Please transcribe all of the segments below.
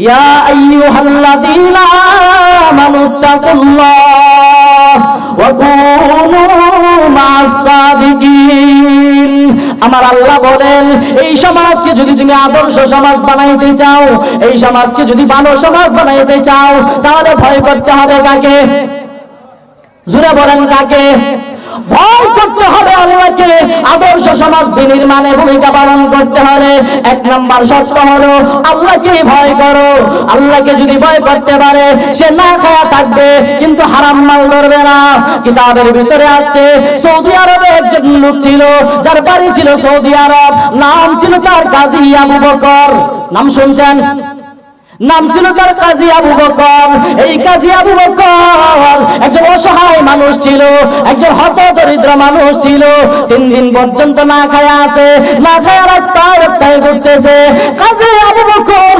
يا أيها الذين آمنوا اتقوا الله وكونوا مع الصادقين আমার আল্লাহ বলেন এই সমাজকে যদি তুমি আদর্শ সমাজ বানাইতে চাও এই সমাজকে যদি ভালো সমাজ বানাইতে চাও তাহলে ভয় করতে হবে কাকে জুড়ে বলেন কাকে ভয় করতে হবে আল্লাহকে। আদর্শ সমাজ বিনির্মাণে ভূমিকা পালন করতে হলে এক নাম্বার শর্ত হলো, আল্লাহকে ভয় করো। আল্লাহকে যদি ভয় করতে পারে, সে না খায়া থাকবে, কিন্তু হারাম মাল ধরবে না। কিতাবের ভিতরে আসছে, সৌদি আরবে একজন লোক ছিল, যার বাড়ি ছিল সৌদি আরব, নাম ছিল তার কাজী আবু বকর। নাম শুনছেন? নাম ছিল তার কাজী আবু বকর। এই কাজী আবু বকর একজন অসহায় মানুষ ছিল, একজন হত দরিদ্র মানুষ ছিল। তিন দিন পর্যন্ত না খায় আছে, না খায় রাস্তায় রাস্তায় ঘুরতেছে। কাজী আবু বকর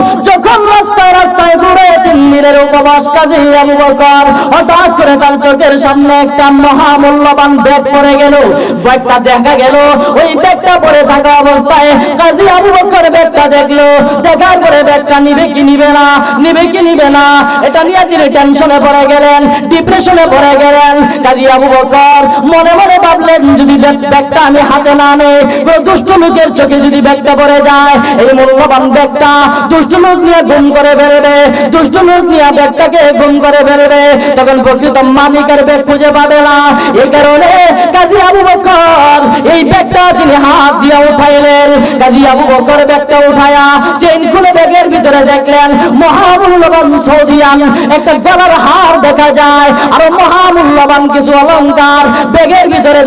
যখন রাস্তায় রাস্তায় ঘুরে তিন দিনের উপবাস কাজী আবু বকর। হঠাৎ করে তার চোখের সামনে একটা মহামূল্যবান ব্যাগ পড়ে গেল। ব্যাগটা দেখা গেল। ওই ব্যাগটা পড়ে থাকা অবস্থায় কাজী আবু বকর ব্যাগটা দেখল। দেখার পরে ব্যাগটা নিবে কি নিবে না, নিবে কি নিবে না, এটা নিয়ে তিনি টেনশনে পড়ে গেলেন ডিপ্রেশনে পড়ে গেলেন। কাজী আবু বকর মনে মনে ভাবলেন, যদি ব্যাগ- ব্যাগটা আমি হাতে না নেই দুষ্ট লোকের চোখে যদি ব্যাগটা পড়ে যায়, এই মূল্যবান ব্যাগটা দুষ্ট লোক নিয়ে গুম করে ফেলবে দুষ্ট লোক নিয়ে ব্যাগটাকে গুম করে ফেলবে তখন প্রকৃত মালিকের ব্যাগ খুঁজে পাবে না। এই কারণে কাজী আবু বকর, এই ব্যাগটা তিনি হাত দিয়ে উঠাইলেন। কাজী আবু বকর ব্যাগটা উঠায়া চেইন খুলে ব্যাগের ভিতরে দেখলেন, মহামূল্যবান সৌদিয়ান, একটা গলার হার দেখা যায়, আর মহামূল্যবান কিছু ভিতরে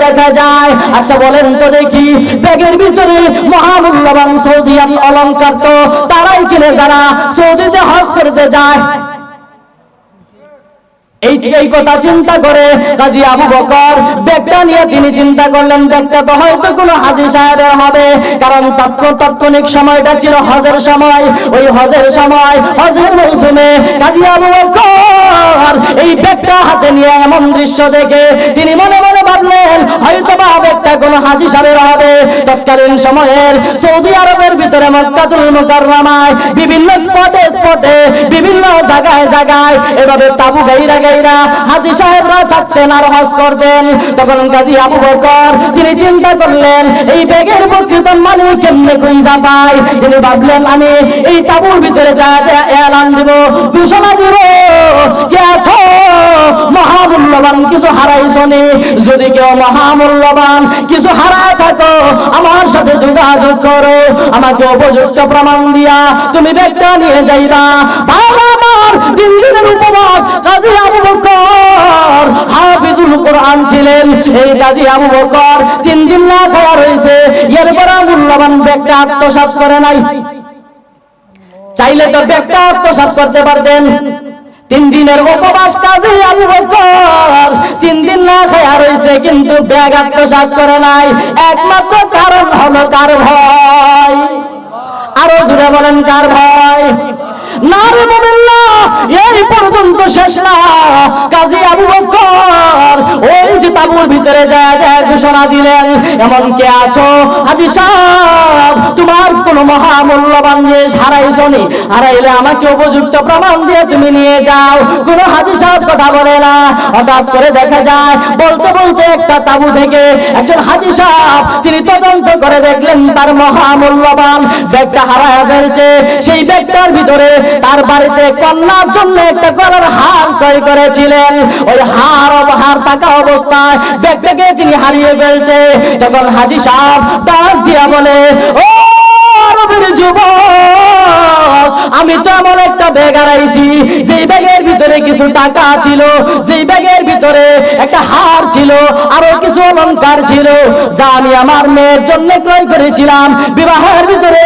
দেখা যায়। আচ্ছা বলেন তো দেখি, ব্যাগের ভিতরে মহামূল্যবান সৌদি অলঙ্কার তো তারাই কিনে যারা সৌদিতে হজ করতে যায়। এই এই কথা চিন্তা করে কাজী আবু বকর, ব্যাগটা নিয়ে তিনি চিন্তা করলেন, ব্যাগটা তো হয়তো কোনো সাহেবের হবে, কারণ তাৎক্ষণিক সময়টা ছিল হজের সময়। ওই হজের সময়, হজের মৌসুমে কাজী আবু বকর এই ব্যাগটা হাতে নিয়ে এমন দৃশ্য দেখে তিনি মনে মনে ভাবলেন হয়তো বা ব্যাগটা কোনো সাহেবের হবে। তৎকালীন সময়ের সৌদি আরবের ভিতরে মক্কাতুল বিভিন্ন স্পটে স্পটে, বিভিন্ন জায়গায় জায়গায় এভাবে তাবু গাইরা গাইরা হাজি সাহেবরা থাকতেন আর হজ করতেন তখন কাজী আবু বকর, তিনি চিন্তা করলেন, এই ব্যাগের প্রকৃত মানুষ কেমনে খুঁজা পাই তিনি ভাবলেন, আমি এই তাবুর ভিতরে যা যা এলান দিব ঘোষণা দিব। কে আছো? মহামূল্যবান কিছু হারাইছনি যদি কেউ মহামূল্যবান কিছু হারায় থাকো, আমার সাথে যোগাযোগ করো। আমাকে উপযুক্ত প্রমাণ দিয়া তুমি ব্যাগটা নিয়ে যাইবা। ভালো দিনের উপবাস কাজী আবু বকর। হাফিজুল কোরআন ছিলেন এই কাজী আবু বকর। তিন দিন না খাওয়া রয়েছে। এরপর মূল্যবান ব্যাগটা আত্মসাৎ করে নাই। চাইলে তো ব্যাগটা আত্মসাৎ করতে পারতেন। তিন দিনের উপবাস কাজে আবু বকর। তিন দিন না খায়া রয়েছে, কিন্তু ব্যাগ আত্মসাৎ করে নাই। একমাত্র কারণ হলো কার ভয়? আরও জুড়ে বলেন, কার ভয়? না রে মোমিল্লা, এই পর্যন্ত শেষ না। কাজী আবু বকর ওই যে তাবুর ভিতরে ঘোষণা দিলেন এমন কে আছো? তোমার কোন হারাইছনি হারাইলে আমাকে উপযুক্ত প্রমাণ দিয়ে তুমি নিয়ে যাও। কোন হাজি কথা বলে না। হঠাৎ করে দেখা যায় বলতে বলতে একটা তাবু থেকে একজন হাজি সাহেব তিনি তদন্ত করে দেখলেন তার মহামূল্যবান ব্যাগটা হারায় ফেলছে। সেই ব্যাগটার ভিতরে তার বাড়িতে কন্যার জন্য একটা গলার হার ক্রয় করেছিলেন। ওই হার অবহার থাকা অবস্থায় ব্যাগটাকে তিনি হারিয়ে ফেলছে। তখন হাজি সাহেব দিয়া বলে, ও আরবের যুবক, আমি তো এমন একটা ব্যাগ হারাইছি যেই ব্যাগের ভিতরে কিছু টাকা ছিল, যেই ব্যাগের ভিতরে একটা হার ছিল, আরও কিছু অলংকার ছিল, যা আমি আমার মেয়ের জন্য ক্রয় করেছিলাম। বিবাহের ভিতরে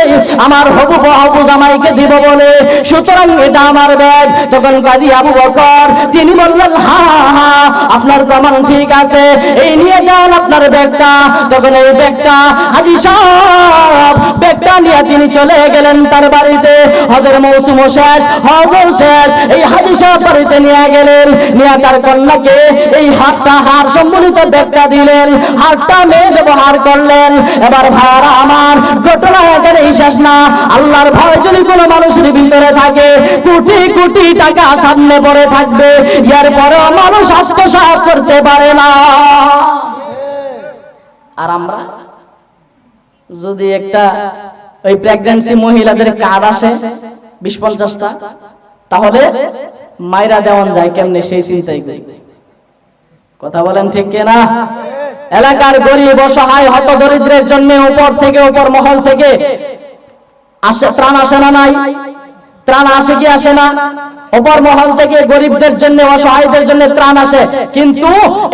আমার হবু হবু জামাইকে দিব বলে, সুতরাং এটা আমার ব্যাগ। তখন কাজী আবু বকর, তিনি বললেন, হা হা আপনার প্রমাণ ঠিক আছে, এই নিয়ে যান আপনার ব্যাগটা। তখন এই ব্যাগটা আজি সাহেব, ব্যাগটা নিয়ে তিনি চলে গেলেন তার বাড়িতে। হজের মৌসুম শেষ হজ শেষ। এই হাজি সাহেব বাড়িতে নিয়ে গেলেন, নিয়ে তার কন্যাকে এই হাতটা হার সম্বলিত দেখা দিলেন, হাতটা মেয়ে ব্যবহার করলেন। এবার ভাইরা আমার ঘটনা এখানেই শেষ না। আল্লাহর ভয় যদি কোনো মানুষের ভিতরে থাকে, কোটি কোটি টাকা সামনে পড়ে থাকবে। এর পরেও মানুষ আত্মসাৎ করতে পারে না। আর আমরা যদি একটা ওই প্রেগন্যান্সি মহিলাদের কার্ড আসে বিশ পঞ্চাশটা। তাহলে মাইরা দেওয়ান যায় কেমনে সেই চিন্তাই করি। কথা বলেন ঠিক কিনা? এলাকার গরিব অসহায় হত দরিদ্রের জন্য উপর থেকে উপর মহল থেকে আসে প্রাণ আসে না নাই? ত্রাণ আসে কি আসে না? অপর মহল থেকে গরিবদের জন্য, অসহায়দের জন্য ত্রাণ আসে। কিন্তু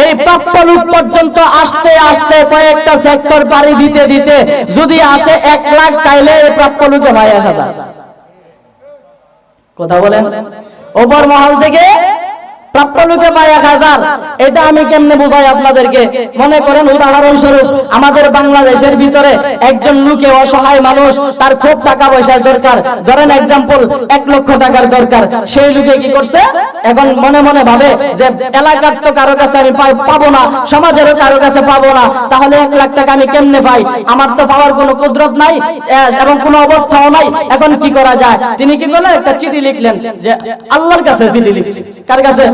এই প্রাপ্য লোক পর্যন্ত আসতে আসতে কয়েকটা সেক্টর পাড়ি দিতে দিতে যদি আসে এক লাখ, তাইলে এই প্রাপ্য লোকে হয় এক হাজার। কথা বলেন? অপর মহল থেকে প্রাপ্য লোকে পায় এক হাজার। এটা আমি কেমনে বোঝাই আপনাদেরকে? মনে করেন উদাহরণস্বরূপ আমাদের বাংলাদেশের ভিতরে একজন লোকে অসহায় মানুষ, তার খুব টাকা পয়সার দরকার। ধরেন এক্সাম্পল এক লক্ষ টাকার দরকার। সেই লোকে কি করছে? এখন মনে মনে ভাবে যে, এলাকার তো কারও কাছে আমি পাবো না, সমাজেরও কারও কাছে পাবো না, তাহলে এক লাখ টাকা আমি কেমনে পাই? আমার তো পাওয়ার কোনো কুদরত নাই এবং কোনো অবস্থাও নাই। এখন কি করা যায়? তিনি কি করলেন? একটা চিঠি লিখলেন যে, আল্লাহর কাছে চিঠি লিখছি। কার কাছে?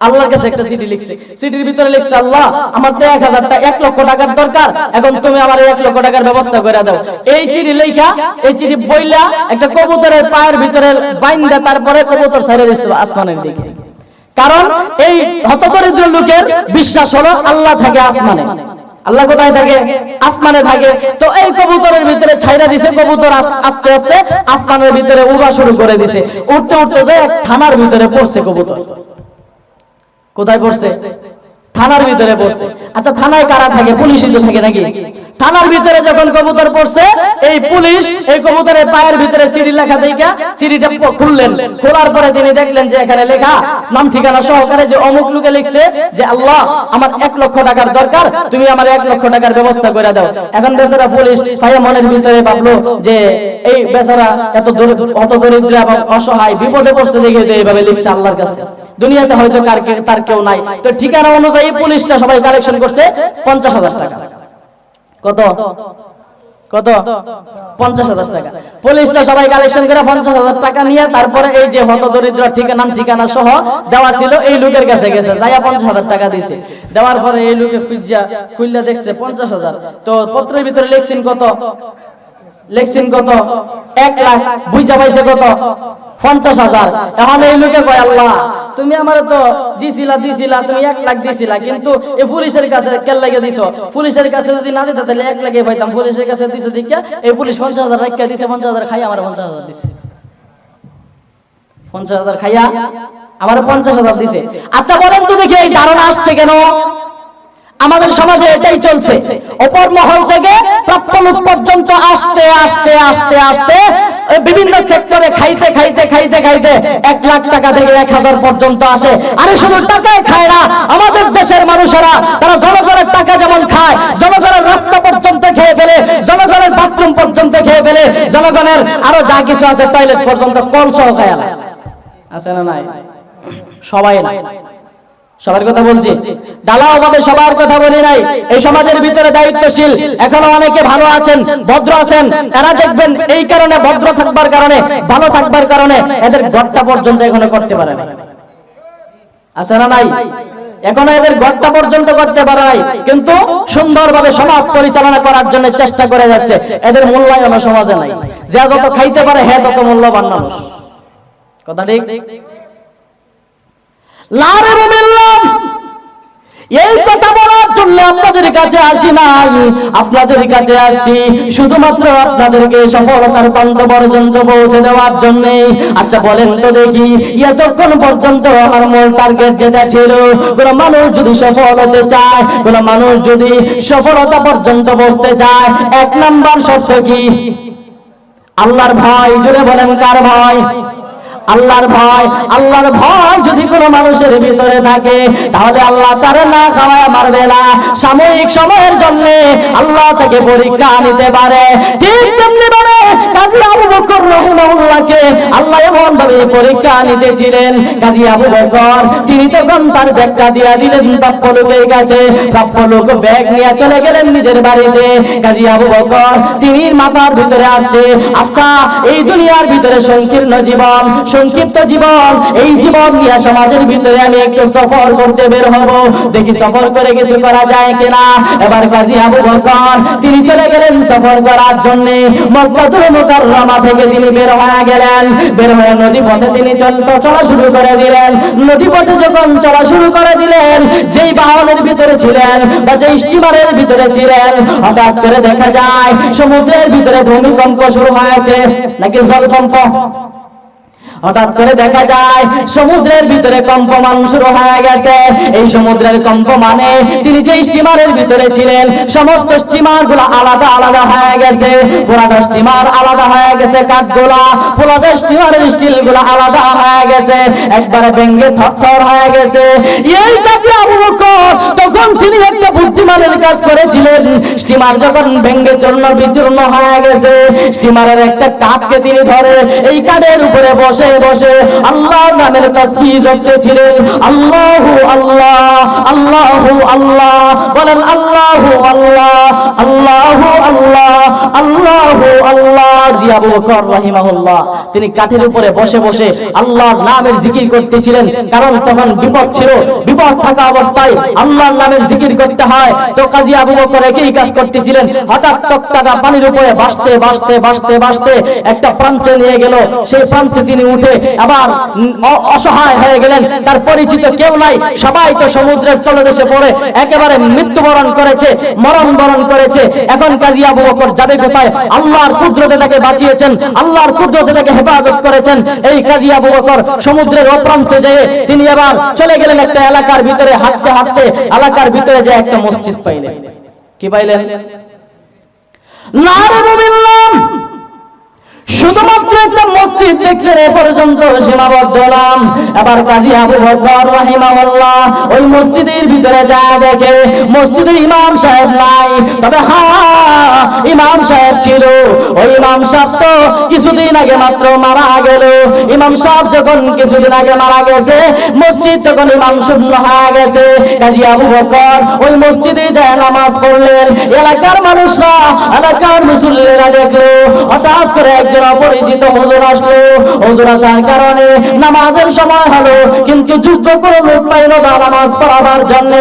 আল্লাহর কাছে একটা চিঠি লিখছে। চিঠির ভিতরে লিখছে, আল্লাহ, আমার তো এক এক লক্ষ টাকার দরকার, এখন তুমি আমার এক লক্ষ টাকার ব্যবস্থা করে দাও। এই চিঠি লেখা, এই চিঠি বইলা একটা কবুতরের পায়ের ভিতরে বাইন্দা তারপরে কবুতর ছেড়ে দিচ্ছে আসমানের দিকে। কারণ এই হতদরিদ্র লোকের বিশ্বাস হলো আল্লাহ থাকে আসমানে। আল্লাহ কোথায় থাকে? আসমানে থাকে। তো এই কবুতরের ভিতরে ছাইরা দিছে কবুতর আস্তে আস্তে আসমানের ভিতরে উড়া শুরু করে দিছে। উঠতে উঠতে যায় এক থানার ভিতরে পড়ছে কবুতর। কোথায় পড়ছে? থানার ভিতরে পড়ছে। আচ্ছা থানায় কারা থাকে? পুলিশ থাকে নাকি? থানার ভিতরে যখন কবুতর পড়ছে, এই পুলিশ এই কবুতরের পায়ের ভিতরে চিঠি লেখা দেখা চিঠিটা খুললেন। খোলার পরে তিনি দেখলেন যে এখানে লেখা নাম ঠিকানা সহকারে যে অমুক লোকে লিখছে যে, আল্লাহ, আমার এক লক্ষ টাকার দরকার, তুমি আমার এক লক্ষ টাকার ব্যবস্থা করে দাও। এখন বেচারা পুলিশ ভাইয়া মনের ভিতরে ভাবলো যে, এই বেচারা এত অত দরিদ্র এবং অসহায়, বিপদে পড়ছে দেখে যে এইভাবে লিখছে আল্লাহর কাছে। দুনিয়াতে হয়তো কার তার কেউ নাই। তো ঠিকানা অনুযায়ী পুলিশরা সবাই কালেকশন করছে, পঞ্চাশ হাজার টাকা। কত? কত? পঞ্চাশ হাজার টাকা। পুলিশরা সবাই কালেকশন করে পঞ্চাশ হাজার টাকা নিয়ে তারপরে এই যে হত দরিদ্র ঠিকানা ঠিকানা সহ দেওয়া ছিল, এই লোকের কাছে গেছে। যাইয়া পঞ্চাশ হাজার টাকা দিছে। দেওয়ার পরে এই লোকে পিজ্জা খুললে দেখছে পঞ্চাশ হাজার। তো পত্রের ভিতরে লিখছেন কত? লেখছেন কত? এক লাখ। বুঝা পাইছে কত? পঞ্চাশ হাজার। এখন এই লোকে কয়, আল্লাহ তুমি আমার তো দিছিলা দিছিলা, তুমি এক লাখ দিছিলা, কিন্তু এই পুলিশের কাছে কেল লাগে দিছো? পুলিশের কাছে যদি না দিতে, তাহলে এক লাখে পাইতাম। পুলিশের কাছে দিছে দিকে এই পুলিশ পঞ্চাশ হাজার রাখা দিছে, পঞ্চাশ হাজার খাই আমার পঞ্চাশ হাজার দিছে। পঞ্চাশ হাজার খাইয়া আমার পঞ্চাশ হাজার দিছে। আচ্ছা বলেন তো দেখি এই ধারণা আসছে কেন? আমাদের সমাজে এটাই চলছে। অপর মহল থেকে প্রাপ্য লোক পর্যন্ত আসতে আসতে আসতে আসতে বিভিন্ন সেক্টরে খাইতে খাইতে খাইতে খাইতে এক লাখ টাকা থেকে এক হাজার পর্যন্ত আসে। আরে শুধু টাকায় খায় না, আমাদের দেশের মানুষেরা, তারা জনগণের টাকা যেমন খায় জনগণের রাস্তা পর্যন্ত খেয়ে ফেলে জনগণের বাথরুম পর্যন্ত খেয়ে ফেলে, জনগণের আরও যা কিছু আছে টয়লেট পর্যন্ত কম সহ খায় আছে না নাই? সবাই না। সবার কথা বলছি। ডালাও ভাবে সবার কথা বলি নাই। এই সমাজের ভিতরে দায়িত্বশীল, এখনও অনেকে ভালো আছেন, ভদ্র আছেন এরা দেখবেন এই কারণে ভদ্র থাকবার কারণে, ভালো থাকবার কারণে এদের ঘরটা পর্যন্ত এখনও করতে পারে না আছে না নাই? এখনও এদের ঘরটা পর্যন্ত করতে পারে নাই। কিন্তু সুন্দরভাবে সমাজ পরিচালনা করার জন্য চেষ্টা করে যাচ্ছে। এদের মূল্যায়ন সমাজে নাই। যে যত খাইতে পারে হ্যাঁ তত মূল্যবান মানুষ। কথা ঠিক? এই কথা বলার জন্য আপনাদের কাছে আসি নাই। আপনাদের কাছে আসছি শুধুমাত্র আপনাদেরকে সফলতার প্রান্ত পর্যন্ত পৌঁছে দেওয়ার জন্য। আচ্ছা বলেন তো দেখি, এতক্ষণ পর্যন্ত আমার মূল টার্গেট যেটা ছিল, কোন মানুষ যদি সফল হতে চায়, কোন মানুষ যদি সফলতা পর্যন্ত বসতে চায়, এক নাম্বার শর্ত কি? আল্লাহর ভয় জুড়ে বলেন কার ভয়? আল্লাহর ভয় আল্লাহর ভয় যদি কোনো মানুষের ভিতরে থাকে, তাহলে আল্লাহ তার না খাওয়া মারবে না। সাময়িক সময়ের জন্য আল্লাহ তাকে পরীক্ষা নিতে পারে। ঠিক তেমনি পারে কাজী আবু বকর রহিমাহুল্লাহকে আল্লাহ এমন ভাবে পরীক্ষা নিতেছিলেন। কাজী আবু বকর, তিনি তখন তার ব্যাখ্যা দিয়া দিলেন, প্রাপ্য লোকের কাছে, প্রাপ্য লোক ব্যাগ নিয়ে চলে গেলেন নিজের বাড়িতে। কাজী আবু বকর তিনি মাথার ভিতরে আসছে আচ্ছা এই দুনিয়ার ভিতরে সংকীর্ণ জীবন সংক্ষিপ্ত জীবন, এই জীবন নিয়ে সমাজের ভিতরে আমি একটু সফর করতে বের হব। দেখি সফর করে কিছু করা যায় কিনা? এবার কাজী আবু বকর, তিনি চলে গেলেন সফর করার জন্য। মক্কাতুল মুকাররমা থেকে তিনি বের হয়ে গেলেন। বের হয়ে নদী পথে তিনি চলতে চলা শুরু করে দিলেন। নদী পথে যখন চলা শুরু করে দিলেন, যেই বাহনের ভিতরে ছিলেন বা যেই স্টিমারের ভিতরে ছিলেন, হঠাৎ করে দেখা যায়, সমুদ্রের ভিতরে ভূমিকম্প শুরু হয়েছে। নাকি জলকম্প? হঠাৎ করে দেখা যায় সমুদ্রের ভিতরে কম্পমান শুরু হয়ে গেছে। এই সমুদ্রের কম্পমানে তিনি যে স্টিমারের ভিতরে ছিলেন, সমস্ত স্টিমারগুলো আলাদা আলাদা হয়ে গেছে। পুরাটা স্টিমার আলাদা হয়ে গেছে, কাঠগুলা। পুরাটা স্টিমারের স্টিলগুলো আলাদা হয়ে গেছে। একবারে ব্যঙ্গে থরথর হয়ে গেছে। এই কাজে তখন তিনি একটা বুদ্ধিমানের কাজ করেছিলেন। স্টিমার যখন ব্যঙ্গে চূর্ণ বিচূর্ণ হয়ে গেছে স্টিমারের একটা কাঠকে তিনি ধরে, এই কাঠের উপরে বসে বসে আল্লাহ নামের তাসবিহ জপতেছিলেন আল্লাহু আল্লাহ আল্লাহু আল্লাহ বলেন আল্লাহ আল্লাহু। তিনি কাঠের উপরে বসে বসে আল্লাহর নামের জিকির করতেছিলেন। কারণ তখন বিপদ ছিল, বিপদ থাকা অবস্থায় আল্লাহর নামের জিকির করতে হয়। তো কাজী আবু বকর একই কাজ করতেছিলেন। হঠাৎ তক্তাটা পানির উপরে ভাসতে ভাসতে ভাসতে ভাসতে একটা প্রান্তে নিয়ে গেল। সেই প্রান্তে তিনি উঠে আবার অসহায় হয়ে গেলেন। তার পরিচিত কেউ নাই। সবাই তো সমুদ্রের তলদেশে পড়ে। একেবারে মৃত্যুবরণ করেছে মরণ বরণ করেছে। এখন কাজী আবু বকর যাবে কোথায়? আল্লাহর কুদরতে তাকে বাঁচিয়েছেন আল্লাহর কুদরতে তাকে হেফাজত করেছেন। এই কাজী আবু বকর সমুদ্রের অপ্রান্তে যেয়ে তিনি আবার চলে গেলেন একটা এলাকার ভিতরে, হাঁটতে হাঁটতে এলাকার ভিতরে যে একটা মসজিদ পাইলেন। কি পাইলেন? মুমিল্লাম শুধুমাত্র একটা মসজিদ দেখলেন এ পর্যন্ত সীমাবদ্ধ হলাম। এবার কাজী আবু বকর রাহিমাহুল্লাহ ওই মসজিদের ভিতরে যা দেখে মসজিদের ইমাম সাহেব নাই। তবে হ্যাঁ ইমাম সাহেব ছিল। ওই ইমাম সাহেব তো কিছুদিন আগে মাত্র মারা গেল। ইমাম সাহেব যখন কিছুদিন আগে মারা গেছে, মসজিদ যখন ইমাম শূন্য হয়ে গেছে, কাজী আবু বকর ওই মসজিদে যায় নামাজ পড়লেন। এলাকার মানুষরা, এলাকার মুসল্লিরা দেখল, হঠাৎ করে একজন অপরিচিত হুজুর আসলো। হুজুর আসার কারণে নামাজের সময় হলো, কিন্তু যুদ্ধ করে লোক নামাজ পড়াবার জন্য।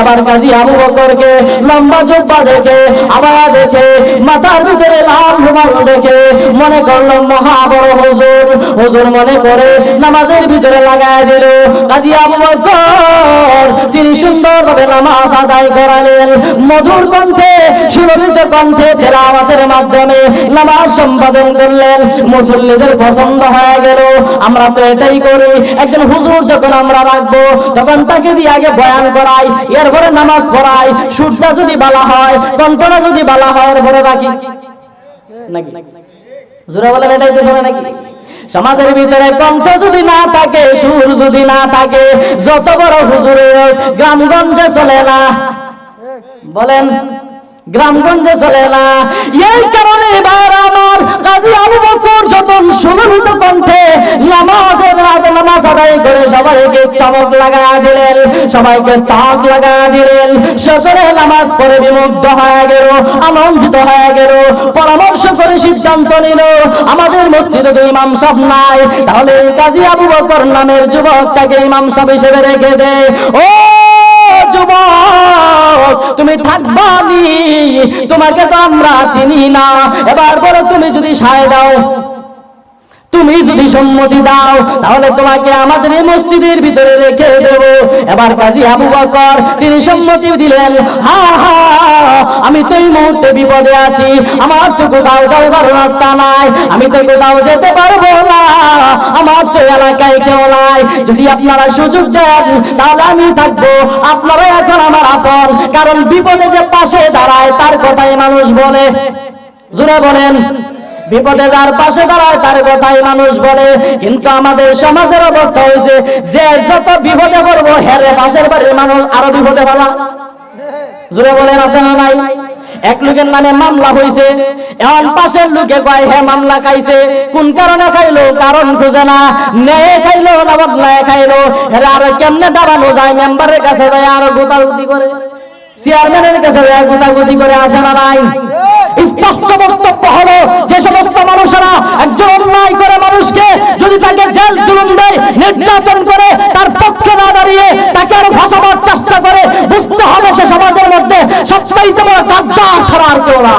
এবার কাজী আবু বকরকে লম্বা জব্বা দেখে আবায়া দেখে, মাথার ভিতরে লাল রুমাল দেখে মনে করল, মহা বড় মনে করে নামাজের ভিতরে লাগায় দিল। কাজী আবু বকর, তিনি সুন্দরভাবে নামাজ আদায় করালেন। মধুর কণ্ঠে কণ্ঠে তেলাওয়াতের মাধ্যমে নামাজ সম্পাদন করলেন। মুসল্লিদের পছন্দ হয়ে গেল। আমরা তো এটাই করি। একজন হুজুর যখন আমরা রাখব, তখন তাকে দিয়ে আগে বয়ান করাই, এরপরে নামাজ পড়াই। সুরটা যদি বালা হয়, কণ্ঠটা যদি বালা হয়, এরপরে রাখি। নাকি? জোরা বলেন, এটাই তো নাকি? সমাজের ভিতরে কণ্ঠ যদি না থাকে, সুর যদি না থাকে, যত বড় হুজুরের গ্রামগঞ্জে চলে না। বলেন গ্রামগঞ্জে চলে না। এই কারণে এবার আমার কাজী আবু বকর যতন সুলভিত কণ্ঠে নামাজের রাতে নামাজ আদায় করে সবাইকে চমক লাগা দিলেন, সবাইকে তাক লাগা দিলেন। শেষে নামাজ পড়ে বিমুগ্ধ হয়ে গেল, আনন্দিত হয়ে গেল, পরামর্শ করে সিদ্ধান্ত নিল, আমাদের মসজিদে তো ইমাম সাহেব নাই, তাহলে কাজী আবু বকর নামের যুবকটাকে ইমাম সাহেব হিসেবে রেখে দে। ও যুবক তুমি থাকবানি তোমাকে তো আমরা চিনি না। এবার বলো তুমি যদি সায় দাও। তুমি যদি সম্মতি দাও, তাহলে তোমাকে আমাদের এই মসজিদের ভিতরে রেখে দেব। এবার কাজী আবু বকর, তিনি সম্মতি দিলেন, হা হা, আমি তো এই মুহূর্তে বিপদে আছি। আমার তো কোথাও যাওয়ার রাস্তা নাই। আমি তো কোথাও যেতে পারব না। আমার তো এলাকায় কেউ নাই। যদি আপনারা সুযোগ দেন, তাহলে আমি থাকব। আপনারা এখন আমার আপন। কারণ বিপদে যে পাশে দাঁড়ায়, তার কথাই মানুষ বলে। জোরে বলেন। বিপদে যার পাশে দাঁড়ায়, তার কথাই মানুষ বলে। কিন্তু আমাদের সমাজের অবস্থা হয়েছে যে যত বিপদে পড়ব হেরে পাশের বাড়ির মানুষ আরও বিপদে ফেলা জোরে বলেন, আছে না নাই? এক লোকের নামে মামলা হইছে। এমন পাশের লোকে কয় হে মামলা খাইছে। কোন কারণে খাইলো? কারণ খুঁজে না। নেয়ে খাইলো না বদলায় খাইলো। এরা আরও কেমনে দাঁড়ানো যায় মেম্বারের কাছে যায়, আরও গোতাগুতি করে। চেয়ারম্যানের কাছে যায়, গোতাগুতি করে আসে না নাই? স্পষ্ট বক্তব্য হলো, যে সমস্ত মানুষেরা একজন অন্যায় করে মানুষকে যদি তাকে জেল জুলুম দেয়, নির্যাতন করে, তার পক্ষে না দাঁড়িয়ে তাকে আর ভাসাবার চেষ্টা করে, বুঝতে হবে সে সমাজের মধ্যে সবচাইতে বড় কেউ না।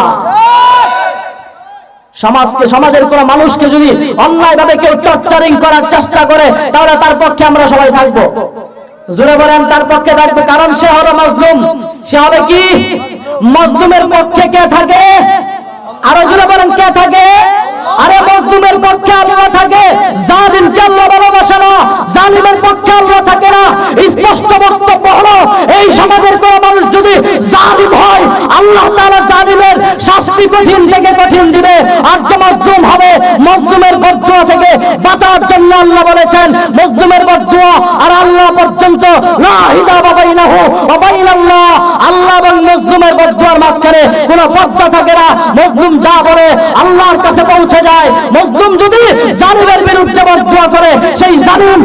সমাজকে, সমাজের কোন মানুষকে যদি অন্যায় ভাবে কেউ টর্চারিং করার চেষ্টা করে, তাহলে তার পক্ষে আমরা সবাই থাকব। জোরে বলেন, তার পক্ষে থাকব, কারণ সে হলো মজলুম। সে হবে কি? মজলুমের পক্ষে কে থাকে? আরও জোরে বলেন, কে থাকে? আরে মজলুমের পক্ষে আল্লাহ থাকে। জালিমকে আল্লাহ ভালোবাসে না, জালিমের পক্ষে আল্লাহ থাকে না। স্পষ্ট বক্তব্য হলো, এই সমাজের কোন মানুষ যদি জালিম হয়, আল্লাহ তাআলা জালিমের শাস্তি কঠিন থেকে কঠিন দিবে। আর যে মজলুম হবে, মজলুমের বদুয়া থেকে বাঁচার জন্য আল্লাহ বলেছেন, মজলুমের বদুয়া আর আল্লাহ পর্যন্ত লা হিজাবা ওয়া আল্লাহ এবং মজলুমের বদুয়ার মাঝখানে কোনো পর্দা থাকে না। মজলুম যা বলে আল্লাহর কাছে পৌঁছে যায়। মজলুম যদি জালিমের বিরুদ্ধে বদুয়া করে, সেই জালিম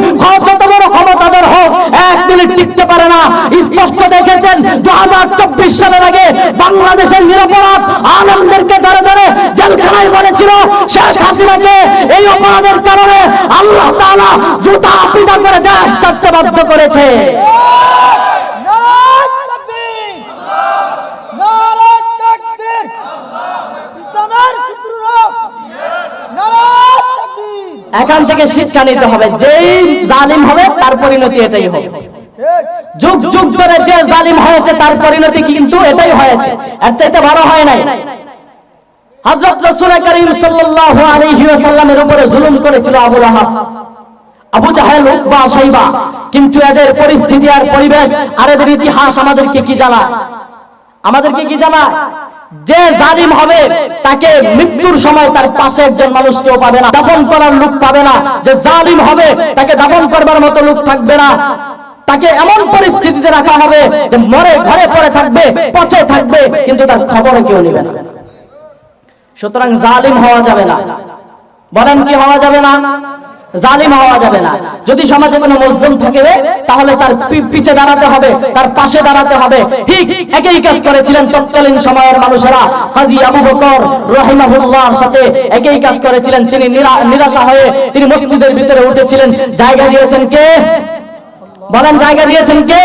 যত বড় ক্ষমতাধর হোক এক মিনিট টিকতে পারে না। স্পষ্ট দেখেছেন দু হাজার চব্বিশ সালের আগে বাংলাদেশের নিরপরাধ আনন্দেরকে ধরে ধরে জেলখানায় বলেছিল শেখ হাসিনাকে। এই অপরাধের কারণে আল্লাহ তাআলা জুতা পিটা করে দেশ ছাড়তে বাধ্য করেছে। এখান থেকে শিক্ষা নিতে হবে। যেই জালিম হবে, তার পরিণতি এটাই হবে। যুগ যুগ ধরে যে জালিম হয়েছে, তার পরিণতি কিন্তু এটাই হয়েছে। এর চাইতে ভালো হয় নাই। হযরত রাসূল করিম উপরে জুলুম করেছিল আবু লাহাব। আবু জাহেল, উকবা শাইবা কিন্তু এদের পরিস্থিতি আর পরিবেশ আর এদের ইতিহাস আমাদেরকে কি জানায়? আমাদেরকে কি জানায়? যে জালিম হবে তাকে মৃত্যুর সময় তার পাশে একজন মানুষ কেউ পাবে না। দাফন করার লোক পাবে না। যে জালিম হবে তাকে দাফন করবার মতো লোক থাকবে না। তাকে এমন পরিস্থিতিতে রাখা হবে যে মরে ঘরে পড়ে থাকবে পচে থাকবে কিন্তু তার খবরও কেউ নেবে না। সুতরাং জালিম হওয়া যাবে না। বলেন কি হওয়া যাবে না? জালিম হওয়া যাবে না। যদি সমাজে কোনো মজলুম থাকে তাহলে তার পিছে দাঁড়াতে হবে, তার পাশে দাঁড়াতে হবে। ঠিক একই কাজ করেছিলেন তৎকালীন সময়ের মানুষেরা কাজী আবু বকর রহিমাহুল্লাহর সাথে একই কাজ করেছিলেন। তিনি নিরাশা হয়ে তিনি মসজিদের ভিতরে উঠেছিলেন। জায়গা দিয়েছেন কে? বলেন, জায়গা দিয়েছেন কে?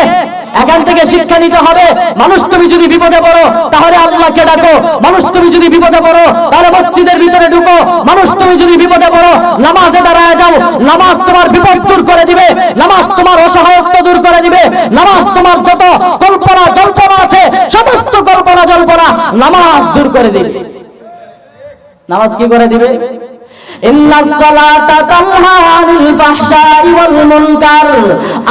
এখান থেকে শিক্ষা নিতে হবে। মানুষ তুমি যদি বিপদে পড়ো, তাহলে আল্লাহকে ডাকো। মানুষ তুমি যদি বিপদে পড়ো, তাহলে মসজিদের ভিতরে ঢুকো। মানুষ তুমি যদি বিপদে পড়ো, নামাজে দাঁড়ায় যাও। নামাজ তোমার বিপদ দূর করে দিবে। নামাজ তোমার অসহায়ত্ব দূর করে দিবে। নামাজ তোমার যত কল্পনা জল্পনা আছে, সমস্ত কল্পনা জল্পনা নামাজ দূর করে দিবে। নামাজ কি করে দিবে?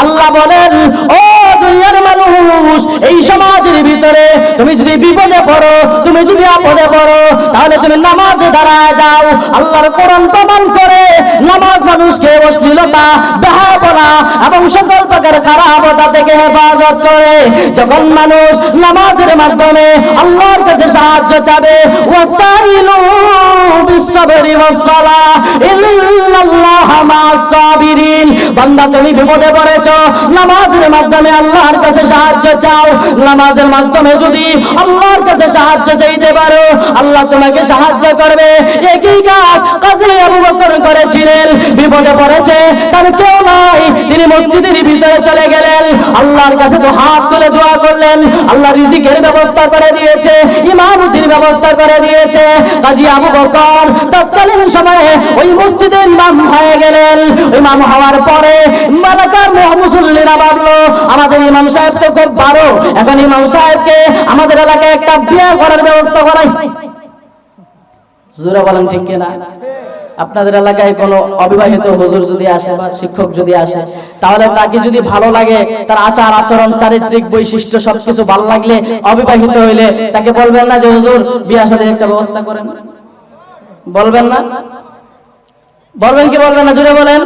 আল্লাহ বলেন, ও দুনিয়ার মানুষ, এই সমাজের ভিতরে তুমি যদি বিপদে পড়ো, তুমি যদি আপদে পড়ো, তাহলে তুমি নামাজে দাঁড়ায় যাও। আল্লাহর কোরআন প্রমাণ করে নামাজ মানুষকে অশ্লীলতা বেহাপনা এবং সকল প্রকার খারাপতা থেকে হেফাজত করে। যখন মানুষ নামাজের মাধ্যমে আল্লাহর কাছে সাহায্য চাবে ওয়াস্তাইনু বিসসাবরি ওয়াসসালাহ ইল্লাল্লাহ মা'আস সাবিরিন বান্দা তুমি বিপদে পড়েছো, নামাজের মাধ্যমে আল্লাহর কাছে সাহায্য চাও, নামাজের মাধ্যমে যদি আল্লাহর কাছে সাহায্য চাইতে পারো, আল্লাহ তোমাকে সাহায্য করবে। একই কাজ কাজী আবু বকর করেছিলেন, বিপদে পড়েছে, তার কেউ নাই, তিনি মসজিদের ভিতরে চলে গেলেন। আল্লাহর কাছে তো হাত তুলে দোয়া করলেন, আল্লাহ রিজিকের ব্যবস্থা করে দিয়েছে ইমামতির ব্যবস্থা করে দিয়েছে। কাজী আবু বকর তৎকালীন সময়ে ওই মসজিদের ইমাম হয়ে গেলেন। ইমাম হওয়ার পরে মালাকার মুসল্লিরা ভাবলো আমাদের ইমাম সাহেব তো খুব ভালো। এখন ইমাম সাহেবকে আমাদের এলাকায় একটা বিয়ে করার ব্যবস্থা করাই। জোরে বলেন ঠিক কিনা? আপনাদের এলাকায় কোনো অবিবাহিত হুজুর যদি আসে বা শিক্ষক যদি আসে, তাহলে তাকে যদি ভালো লাগে, তার আচার, আচরণ, চারিত্রিক বৈশিষ্ট্য সবকিছু ভালো লাগলে অবিবাহিত হইলে তাকে বলবেন না যে, হুজুর বিয়া সাথে একটা ব্যবস্থা করেন। বলবেন না? বলবেন কি বলবেন না? জুড়ে বলেন।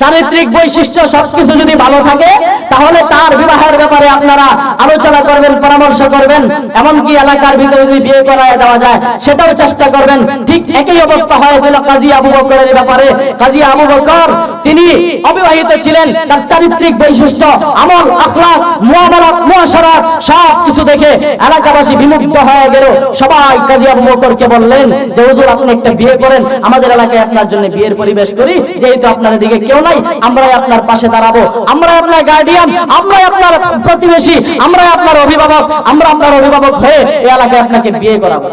চারিত্রিক বৈশিষ্ট্য সবকিছু যদি ভালো থাকে, তাহলে তার বিবাহের ব্যাপারে আপনারা আলোচনা করবেন, পরামর্শ করবেন। এমনকি এলাকার ভিতরে যদি বিয়ে করায় দেওয়া যায়, সেটাও চেষ্টা করবেন। ঠিক একই অবস্থা হয়েছিল কাজী আবু বকরের ব্যাপারে। কাজী আবু বকর, তিনি অবিবাহিত ছিলেন। তার চারিত্রিক বৈশিষ্ট্য, আমল আখলাক মুআমালাত, মুআশারাত সব কিছু দেখে এলাকাবাসী বিমুগ্ধ হয়ে গেল। সবাই কাজী আবু বকরকে বললেন যে, হুজুর, আপনি একটা বিয়ে করেন। আমাদের এলাকায় আপনার জন্য বিয়ের পরিবেশ করি। যেহেতু আপনার দিকে কেউ নাই আমরাই আপনার পাশে দাঁড়াবো। আমরাই আপনার গার্ডিয়ান আমরাই আপনার প্রতিবেশী, আমরাই আপনার অভিভাবক, আমরা আপনার অভিভাবক হয়ে এই এলাকায় আপনাকে বিয়ে করাবো।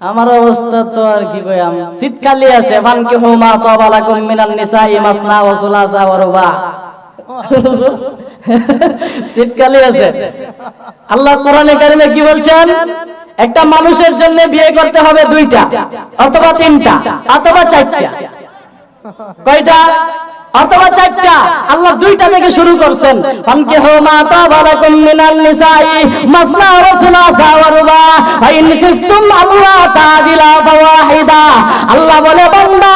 আমার অবস্থা তো আর কি কইয়াম শীতকালি আছে। ফান কি হুমা তাবালাকুম মিনান নিসাই মাসনা ওয়া সুলাসা ওয়া রুবা। শীতকালি আছে। আল্লাহ কোরআনে কারিমে কি বলছেন? একটা মানুষের জন্য বিয়ে করতে হবে দুইটা অথবা তিনটা অথবা চারটা। কয়টা? অথবা চারটা। আল্লাহ দুইটা থেকে শুরু করছেন। ফানকে হো মাতা বালাকুম মিনাল নিসাই মাসনা ওয়া সুলাসা ওয়া রুবা খিফতুম আল্লাহ তাজিলা ফাওয়াহিদা। আল্লাহ বলে, বান্দা,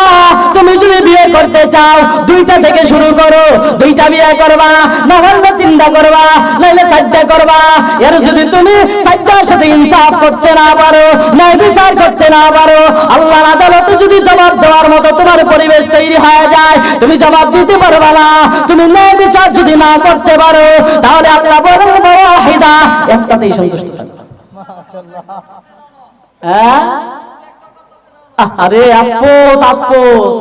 তুমি যদি বিয়ে করতে চাও, দুইটা থেকে শুরু করো। দুইটা বিয়ে করবা না হলে তিনটা করবা, নাইলে চারটা করবা। এর যদি তুমি চারটার সাথে ইনসাফ করতে না পারো, ন্যায় বিচার করতে না পারো, আল্লাহর আদালতে যদি জবাব দেওয়ার মতো তোমার পরিবেশ তৈরি হয়ে যায়, তুমি জবাব দিতে পারবে না তুমি ন্যায় বিচার যদি না করতে পারো, তাহলে আল্লাহ বলেন ওয়াহিদা একটাতেই সন্তুষ্ট থাকবে হ্যাঁ? আরে আসপোস আসপোস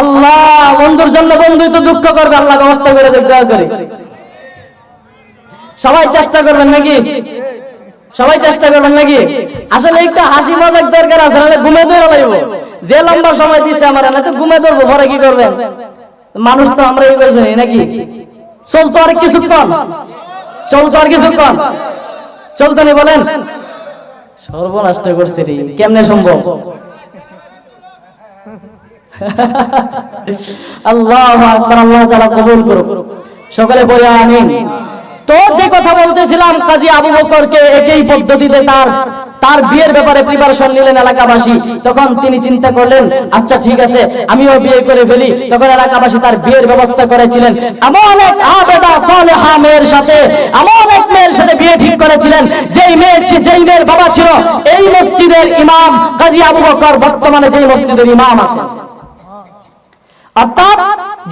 আল্লাহ, বন্ধুর জন্য বন্ধু তো দুঃখ করবে, আল্লাহ ব্যবস্থা করে দেখ দয়া করে। সবাই চেষ্টা করবেন নাকি? সবাই চেষ্টা করবেন নাকি? আসলে একটা হাসি মজাক দরকার আছে ঘুমে ধরে লাগবো যে লম্বা সময় দিছে আমার না তো ঘুমে ধরবো পরে কি করবেন? মানুষ তো আমরা এই বয়সে নেই নাকি? চলতো আর কিছুক্ষণ। চলতো আর কিছুক্ষণ। চলতো নি বলেন? সর্বনাষ্ট করছে রে, কেমনে সম্ভব? আল্লাহ আকবার, আল্লাহ তাআলা কবুল করুক। সকলে বলে আমিন। তো যে কথা বলতেছিলাম, কাজী আবু বকরকে একই পদ্ধতিতে তার তার বিয়ের ব্যাপারে প্রিপারেশন নিলেন এলাকাবাসী। তখন তিনি চিন্তা করলেন আচ্ছা ঠিক আছে, আমিও বিয়ে করে ফেলি। তখন এলাকাবাসী তার বিয়ের ব্যবস্থা করেছিলেন। এমন এক আবেদা সালেহা মেয়ের সাথে, এমন এক মেয়ের সাথে বিয়ে ঠিক করেছিলেন। যেই মেয়ে যেই মেয়ের বাবা ছিল, এই মসজিদের ইমাম কাজী আবু বকর, বর্তমানে যেই মসজিদের ইমাম আছে। অর্থাৎ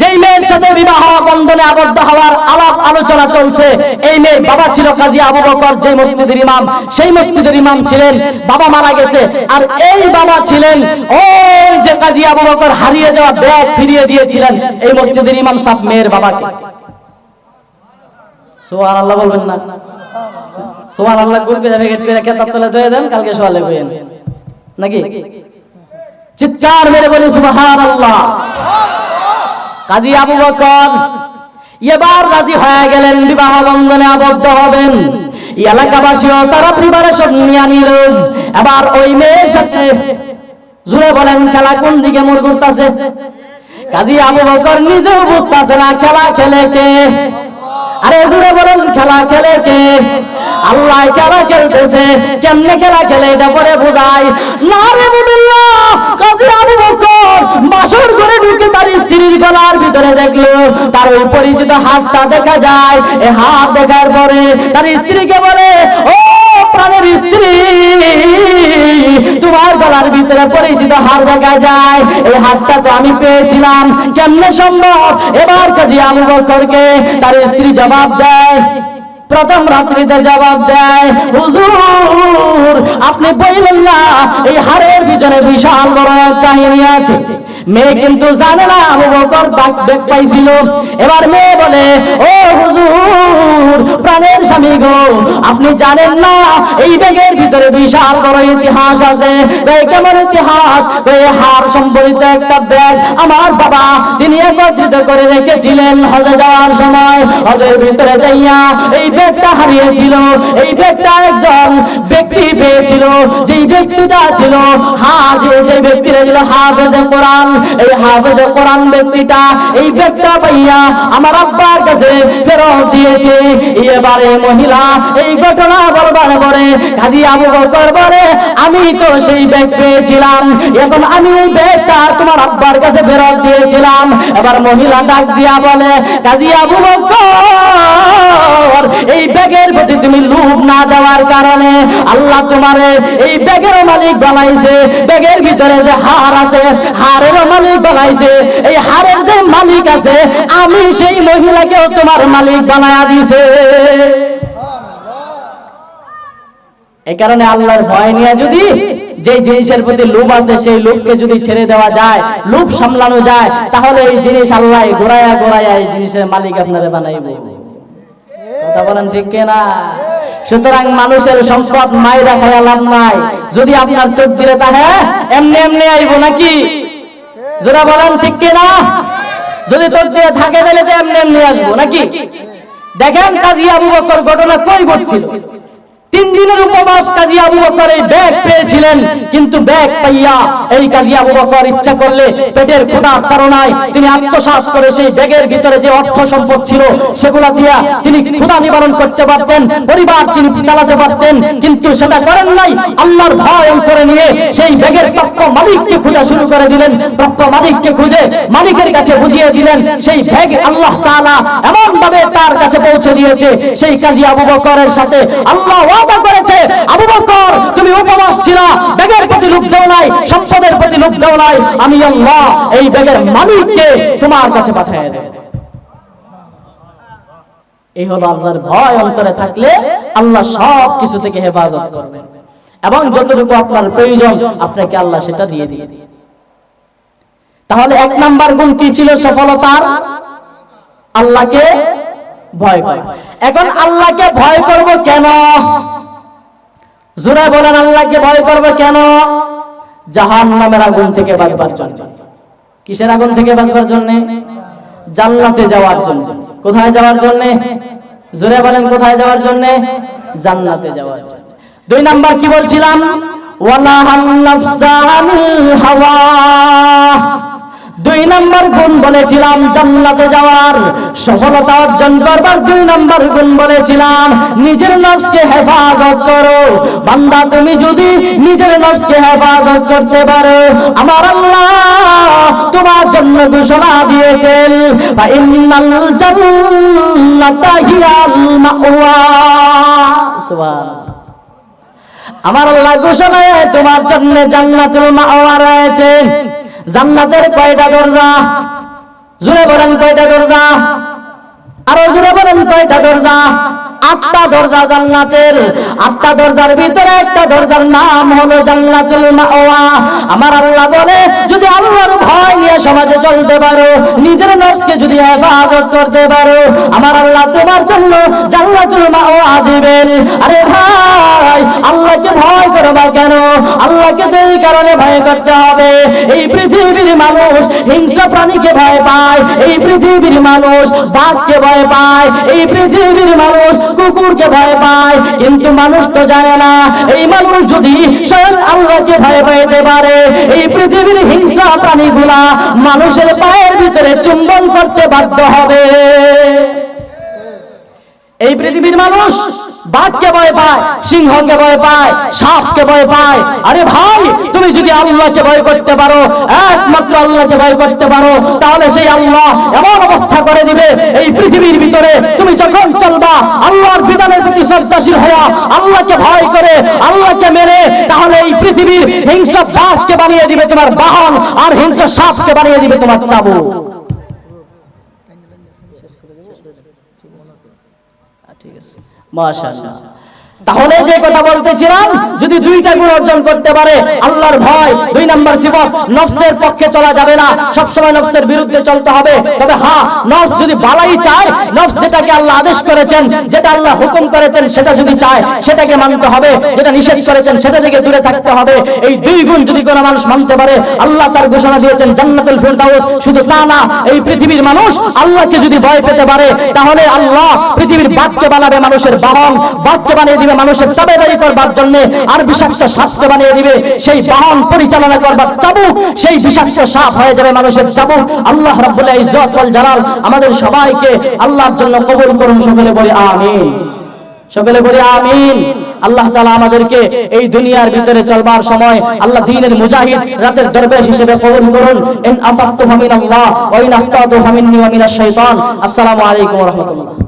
যেই মেয়ের সাথে বিবাহ বন্ধনে আবদ্ধ হওয়ার আলাপ আলোচনা চলছে, এই মেয়ের বাবা ছিল কাজী আবু বকর যে মসজিদের ইমাম। সেই মসজিদের ইমাম ছিলেন, বাবা মারা গেছে, আর এই বাবা ছিলেন ওই যে কাজী আবু বকর হারিয়ে যাওয়া ব্যাগ ফিরিয়ে দিয়েছিলেন এই মসজিদের ইমাম সাহেব মেয়ের বাবাকে। সোহান আল্লাহ বলবেন না। সোহান আল্লাহ গুলকে যাবে গেট করে কেতাব তলে ধুয়ে দেন, কালকে সোয়ালে বইয়েন নাকি? চিৎকার মেরে বলি সুবহান আল্লাহ কাজী আবু বকর, এবার রাজি হয়ে গেলেন, বিবাহ বন্ধনে আবদ্ধ হবেন। এলাকাবাসীও তারা প্রিপারেশন নিয়ে নিল। এবার ওই মেয়ের সাথে জুড়ে বলেন, খেলা কোন দিকে মোড় করতেছে কাজী আবু বকর নিজেও বুঝতেছে না, খেলা খেলে কে? আরে জুড়ে বলেন, খেলা খেলে কে? আল্লাহ খেলা খেলতেছে, কেমনে খেলা খেলে এটা পরে বোঝায়। না রে কাজী আবু বকর বাসর করে ঢুকে তার স্ত্রীর গলার ভিতরে দেখল, তার ওই পরিচিত হাতটা দেখা যায়। এই হাত দেখার পরে তার স্ত্রীকে বলে, ও প্রাণের স্ত্রী, তোমার গলার ভিতরে পরিচিত হার দেখা যায়। এই হাতটা তো আমি পেয়েছিলাম। কেমনে সম্ভব? এবার কাজী আবু বকরকে তার স্ত্রী জবাব দেয় প্রথম রাত্রিতে জবাব দেয়, হুজুর, আপনি বললেন না, এই হারের পিছনে বিশাল বড় কাহিনী আছে। মেয়ে কিন্তু জানে না আবু বকর দেখ পাইছিল। এবার মেয়ে বলে, ও হুজুর, প্রাণের স্বামী গো, আপনি জানেন না, এই ব্যাগের ভিতরে বিশাল বড় ইতিহাস আছে। কেমন ইতিহাস? হার সম্বলিত একটা ব্যাগ আমার বাবা, তিনি একত্রিত করে রেখেছিলেন হজে যাওয়ার সময়। হজের ভিতরে যাইয়া এই ব্যাগটা হারিয়েছিল, এই ব্যাগটা একজন ব্যক্তি পেয়েছিল। যেই ব্যক্তিটা ছিল হাজ যে ব্যক্তিরা ছিল হাফেজে কোরআন। এই হাফেজ কোরআন ব্যক্তিটা, এই পাইয়া আমার আব্বার কাছে ফেরত দিয়েছে। এবারে মহিলা এই ঘটনা বলবার পরে কাজী আবু বকর বলে, আমি তো সেই ব্যাগ পেয়েছিলাম। এখন আমি এই ব্যাগটা তোমার আব্বার কাছে ফেরত দিয়েছিলাম। এবার মহিলা ডাক দিয়া বলে, কাজী আবু বকর, এই ব্যাগের প্রতি তুমি লোভ না দেওয়ার কারণে আল্লাহ তোমারে এই ব্যাগের মালিক বানাইছে। ব্যাগের ভিতরে যে হার আছে, হারেরও মালিক বানাইছে, এই হারের যে মালিক আছে, আমি সেই মহিলাকেও তোমার মালিক বানায়া দিছে। এই কারণে আল্লাহর ভয় নিয়ে যদি যে জিনিসের প্রতি লোভ আছে, সেই লোভকে যদি ছেড়ে দেওয়া যায়, লোভ সামলানো যায়, তাহলে এই জিনিস আল্লাহ গোড়ায়া গোড়ায়া এই জিনিসের মালিক আপনারা বানাইবে। কথা বলেন ঠিক না সুতরাং মানুষের সম্পদ মাইরা খায়া লাভ নাই। যদি আপনার চোখ দিলে তাহে, এমনি এমনি আইব নাকি? যারা বলেন, ঠিক না যদি তোর দিয়ে থাকে, তাহলে তো এমনি এমনি আসব, নাকি? দেখেন কাজী আবু বকর ঘটনা কই ঘটছিল? তিন দিনের উপবাস কাজী আবু বকর এই ব্যাগ পেয়েছিলেন, কিন্তু ব্যাগ পাইয়া এই কাজী আবু বকর ইচ্ছা করলে পেটের ক্ষুধার কারণায় তিনি আত্মসাৎ করে সেই ব্যাগের ভিতরে যে অর্থ সম্পদ ছিল সেগুলা দিয়া তিনি ক্ষুধা নিবারণ করতে পারতেন, পরিবার তিনি চালাতে পারতেন, কিন্তু সেটা করেন নাই। আল্লাহর ভয় অন্তরে নিয়ে সেই ব্যাগের প্রাপ্য মালিককে খোঁজা শুরু করে দিলেন, প্রাপ্য মালিককে খুঁজে মালিকের কাছে বুঝিয়ে দিলেন, সেই ব্যাগ আল্লাহ তাআলা এমন ভাবে তার কাছে পৌঁছে দিয়েছে। সেই কাজী আবু বকরের সাথে আল্লাহ ওয়াদা করেছে। আবু বকর, তুমি উপবাস ছিলা। ব্যাগের প্রতি লোভ দেও নাই, সম্পদের প্রতি লোভ দেও নাই। আমি আল্লাহ এই ব্যাগের মালিককে তোমার কাছে পাঠিয়ে দেব। এই হলো আল্লাহর ভয় অন্তরে থাকলে আল্লাহ সব কিছু থেকে হেফাজত করবেন। এবং যতটুকু আপনার প্রয়োজন, আপনাকে আল্লাহ সেটা দিয়ে দিয়ে তাহলে এক নাম্বার গুণ কি ছিল সফলতার? আল্লাহকে ভয় করা। এখন আল্লাহকে ভয় করব কেন? জোরে বলেন, আল্লাহকে ভয় করব কেন? জাহান নামের আগুন থেকে বাঁচবার জন্য। কিসের আগুন থেকে বাঁচবার জন্য? জান্নাতে যাওয়ার জন্য। কোথায় যাওয়ার জন্য? জোরে বলেন, কোথায় যাওয়ার জন্য? জান্নাতে যাওয়ার জন্য। দুই নাম্বার কি বলছিলাম? নাফসানিল হাওয়া। দুই নম্বর গুণ বলেছিলাম জান্নাতে যাওয়ার। সফলতা অর্জন করবার দুই নম্বর গুণ বলেছিলাম, নিজের নফসকে হেফাজত করো। বান্দা, তুমি যদি নিজের নফসকে হেফাজত করতে পারো, আমার আল্লাহ তোমার জন্য ঘোষণা দিয়েছেন ইন্নাল জান্নাতা হিয়াল মাওয়া। আমার আল্লাহ ঘোষণায় তোমার জন্য জান্নাতুল মাওয়া রয়েছে। জান্নাতের কয়টা দরজা? জুড়ে বলেন কয়টা দরজা? আরও জুড়ে বলেন কয়টা দরজা? আটটা দরজা জান্নাতের, আটটা দরজার ভিতরে একটা দরজার নাম হলো জান্নাতুল মাওয়া। আমার আল্লাহ বলে, যদি আল্লাহর ভয় নিয়ে সমাজে চলতে পারো, নিজের নফসকে যদি হেফাজত করতে পারো, আমার আল্লাহ তোমার জন্য জান্নাতুল মাওয়া দিবেন। আরে ভাই, আল্লাহকে ভয় করবা কেন? আল্লাহকে এই কারণে ভয় করতে হবে। এই পৃথিবীর মানুষ হিংস্র প্রাণীকে ভয় পায়, এই পৃথিবীর মানুষ বাঘকে ভয় পায়, এই পৃথিবীর মানুষ কুকুরকে ভয় পায়, কিন্তু মানুষ তো জানে না। এই মানুষ যদি স্বয়ং আল্লাহকে ভয় পাইতে পারে, এই পৃথিবীর হিংসা প্রাণীগুলা মানুষের পায়ের ভিতরে চুম্বন করতে বাধ্য হবে। এই পৃথিবীর মানুষ বাঘকে ভয় পায়, সিংহকে ভয় পায়, সাপকে ভয় পায়। আরে ভাই, তুমি যদি আল্লাহকে ভয় করতে পারো, একমাত্র আল্লাহকে ভয় করতে পারো, তাহলে সেই আল্লাহ এমন অবস্থা করে দিবে, এই পৃথিবীর ভিতরে তুমি যখন চলবা, আল্লাহর বিধানের প্রতি শ্রদ্ধাশীল হওয়া আল্লাহকে ভয় করে, আল্লাহকে মেরে, তাহলে এই পৃথিবীর হিংস্র বাঘকে বানিয়ে দিবে তোমার বাহন, আর হিংস্র সাপকে বানিয়ে দিবে তোমার চাবুক। ঠিক আছে। মাশাআল্লাহ। তাহলে যে কথা বলতেছিলাম, যদি দুইটা গুণ অর্জন করতে পারে, আল্লাহর ভয়, দুই নাম্বার সিবত নফসের পক্ষে চলা যাবে না। সব সময় নফসের বিরুদ্ধে চলতে হবে। তবে হ্যাঁ নফস যদি ভালাই চায়, নফস যেটাকে আল্লাহ আদেশ করেছেন, যেটা আল্লাহ হুকুম করেছেন, সেটা যদি চায়, সেটাকে মানতে হবে। যেটা নিষেধ করেছেন, সেটা থেকে দূরে থাকতে হবে। এই দুই গুণ যদি কোনো মানুষ মানতে পারে, আল্লাহ তার ঘোষণা দিয়েছেন, জান্নাতুল ফিরদাউস শুধু তা না, এই পৃথিবীর মানুষ আল্লাহকে যদি ভয় পেতে পারে, তাহলে আল্লাহ পৃথিবীর বাঘকে বানাবে মানুষের বাহন, বাঘকে বানিয়ে দিবে মানুষের তাবেদারি করবার জন্য আর বিষাক্ত সাপকে বানিয়ে দিবে, সেই বাহন পরিচালনা করবার চাবুক, সেই বিষাক্ত সাপ হয়ে যাবে মানুষের চাবুক। আল্লাহ রাব্বুল ইজ্জত জালাল আমাদের সবাইকে আল্লাহর জন্য কবুল করুন, সকলে বলি আমিন। সকলে বলি আমিন। আল্লাহ তাআলা আমাদেরকে এই দুনিয়ার ভিতরে চলবার সময় আল্লাহ দ্বীনের মুজাহিদ রাতের দরবেশ হিসেবে কবুল করুন। ইন আসাবতু ফামিনাল্লাহ ওয়া ইন আখতাতু ফামিন্নি ওয়া মিনাশ আসসালামু আলাইকুম রাহমাতুল্লাহ।